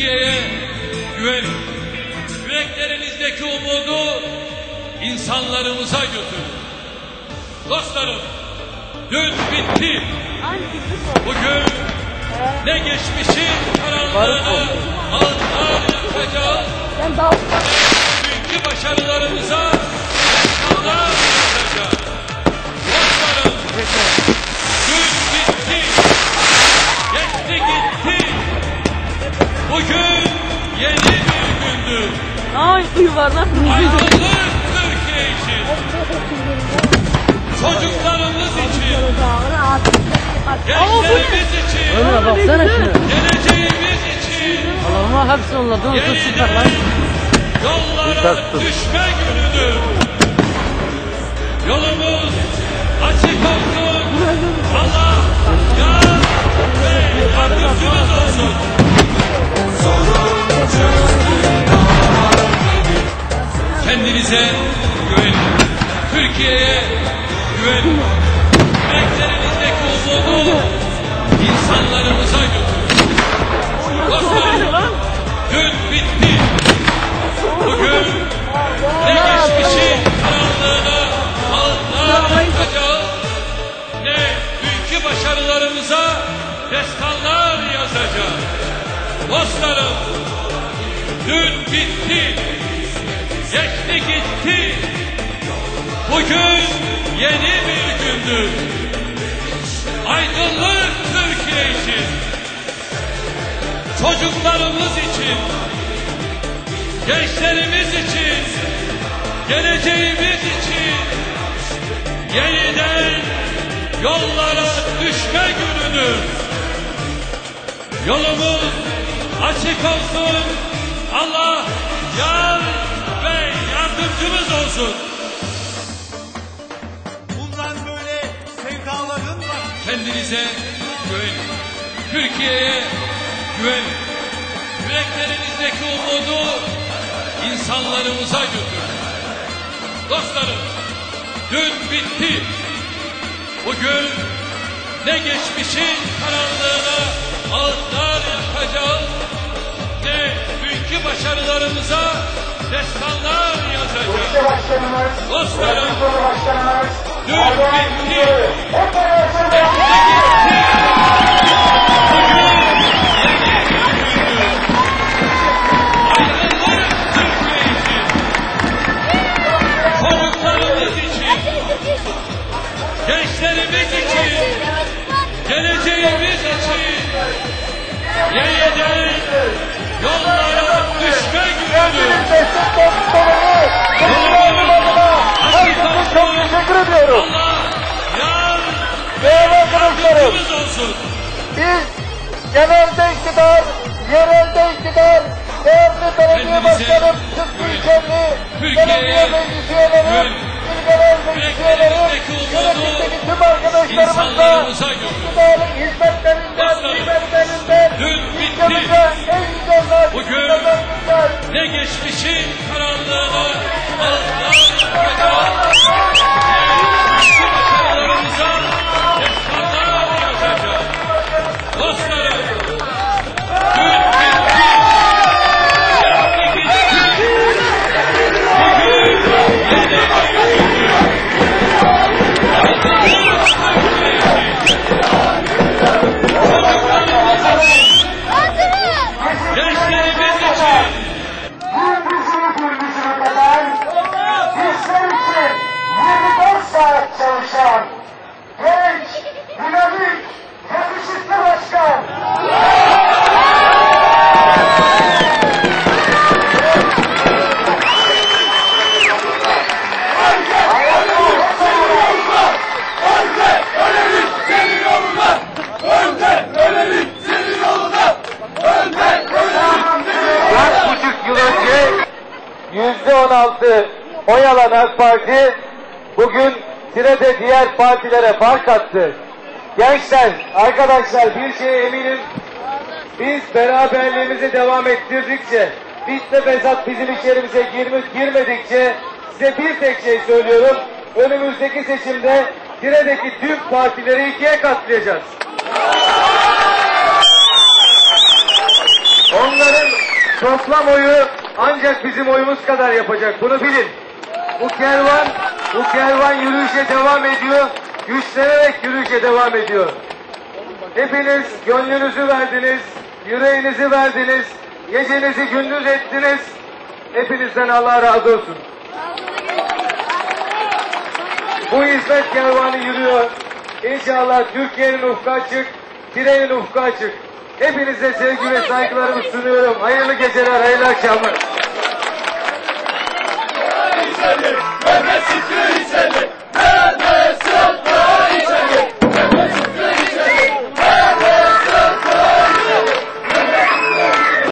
Türkiye'ye güvenin. Yüreklerinizdeki umudu insanlarımıza götürün. Dostlarım, dün bitti. Bugün ne geçmişin karanlığını Ben daha dünkü başarılarımıza İçin, çocuklarımız için, gençlerimiz için, Ömer baksana şunu. geleceğimiz için Allah'ıma hepsi onlardan olsa süper lan. yollara düşme günüdür. Yolumuz açık olsun. Allah yar ve yardımcımız olsun. Kendinize güvenin. Türkiye'ye güvenin. Yüreklerinizdeki umudu insanlarımıza götürün. Dostlarım, dün bitti. Bugün ne geçmişin karanlığına ağızlar yakacağız, ne dünkü başarılarımıza destanlar yazacağız. Dostlarım, dün bitti, geçti gitti. Bugün yeni bir gündür. Aydınlık Türkiye için, çocuklarımız için, gençlerimiz için, geleceğimiz için yeniden yollara düşme günüdür. Yolumuz açık olsun. Allah yar yardımcımız olsun. Bundan böyle sevdaların var. Kendinize güvenin. Türkiye'ye güvenin. Yüreklerinizdeki umudu insanlarımıza götürün. Dostlarım, dün bitti. Bugün ne geçmişin karanlığına ağızlar yakacağız, ne dünkü başarılarımıza destanlar yazacağız. Başkanımız, gençlerimiz için, geleceğimiz için yeniden genelde iktidar, yerelde iktidar, değerli belediye başkanım, Sıtkı İlkenli, belediye meclis üyeleri, il genel meclis üyeleri, yönetimdeki tüm arkadaşlarımızla iktidarın hizmetlerinden, nimetlerinden, ülkemize en güzel nakitlerden ne geçmişin karanlığına ağızlar Konya'lan AK Parti bugün Tire'de diğer partilere fark attı. Gençler, arkadaşlar bir şeye eminim. Biz beraberliğimizi devam ettirdikçe, biz de fesat bizim içerimize girmiş, girmedikçe size bir tek şey söylüyorum. Önümüzdeki seçimde Tire'deki tüm partileri ikiye katlayacağız. Onların toplam oyu ancak bizim oyumuz kadar yapacak. Bunu bilin. Bu kervan, bu kervan yürüyüşe devam ediyor. Güçlenerek yürüyüşe devam ediyor. Hepiniz gönlünüzü verdiniz, yüreğinizi verdiniz, gecenizi gündüz ettiniz. Hepinizden Allah razı olsun. Bu hizmet kervanı yürüyor. İnşallah Türkiye'nin ufku açık, Tire'nin ufku açık. Hepinize sevgi ve saygılarımı sunuyorum. Hayırlı geceler, hayırlı akşamlar. Vai ver